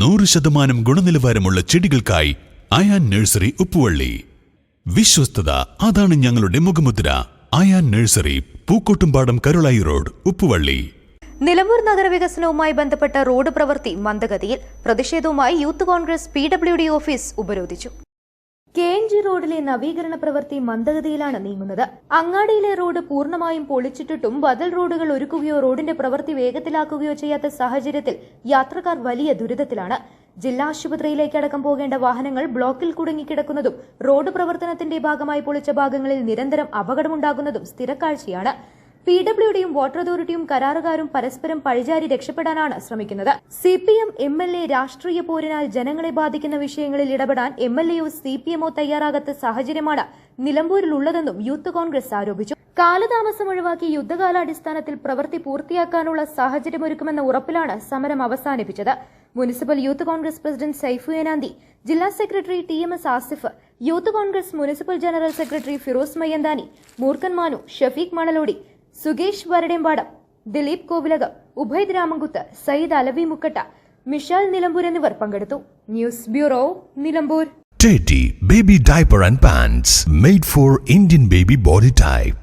നൂറ് ശതമാനം ഗുണനിലവാരമുള്ള ചെടികൾക്കായി അയാൻ നഴ്സറി ഉപ്പുവള്ളി. വിശ്വസ്തത അതാണ് ഞങ്ങളുടെ മുഖമുദ്ര. Ayan nursery Pookkottumpadam Karulayi road Uppuvalli. Nilambur നഗരവികസനവുമായി ബന്ധപ്പെട്ട റോഡ് പ്രവൃത്തി മന്ദഗതിയിൽ പ്രതിഷേധവുമായി യൂത്ത് കോൺഗ്രസ് പി ഓഫീസ് ഉപരോധിച്ചു. കെ എൻ ജി റോഡിലെ നവീകരണ പ്രവൃത്തി മന്ദഗതിയിലാണ് നീങ്ങുന്നത്. അങ്ങാടിയിലെ റോഡ് പൂർണമായും പൊളിച്ചിട്ടിട്ടും ബദൽ റോഡുകൾ ഒരുക്കുകയോ റോഡിന്റെ പ്രവൃത്തി വേഗത്തിലാക്കുകയോ ചെയ്യാത്ത സാഹചര്യത്തിൽ യാത്രക്കാർ വലിയ ദുരിതത്തിലാണ്. ജില്ലാ ആശുപത്രിയിലേക്കടക്കം പോകേണ്ട വാഹനങ്ങൾ ബ്ലോക്കിൽ കുടുങ്ങിക്കിടക്കുന്നതും റോഡ് പ്രവർത്തനത്തിന്റെ ഭാഗമായി പൊളിച്ച ഭാഗങ്ങളിൽ നിരന്തരം അപകടമുണ്ടാകുന്നതും സ്ഥിരക്കാഴ്ചയാണ്. പി ഡബ്ല്യു ഡിയും വാട്ടർ അതോറിറ്റിയും കരാറുകാരും പരസ്പരം പഴിചാരി രക്ഷപ്പെടാനാണ് ശ്രമിക്കുന്നത്. C P M M L A രാഷ്ട്രീയ പോരിനാൽ ജനങ്ങളെ ബാധിക്കുന്ന വിഷയങ്ങളിൽ ഇടപെടാൻ എം എൽ എയോ സി പി എമ്മോ തയ്യാറാകാത്ത സാഹചര്യമാണ് നിലമ്പൂരിലുള്ളതെന്നും യൂത്ത് കോൺഗ്രസ് ആരോപിച്ചു. കാലതാമസം ഒഴിവാക്കി യുദ്ധകാലാടിസ്ഥാനത്തിൽ പ്രവൃത്തി പൂർത്തിയാക്കാനുള്ള സാഹചര്യമൊരുക്കുമെന്ന ഉറപ്പിലാണ് സമരം അവസാനിപ്പിച്ചത്. Municipal youth Congress president Saifu Enanthi ജില്ലാ secretary T M S Asif youth Congress municipal general secretary Firoz Mayyanthani Moorkkan Manu Shafeeq Manalody Sukesh Varadempadam Dileep Kovilakam Ubhay Ramankuth Sayyid Alavi Mukkatta Mishal Nilambur എന്നിവർ പങ്കെടുത്തു news bureau Nilambur baby diaper and pants made for Indian baby body type.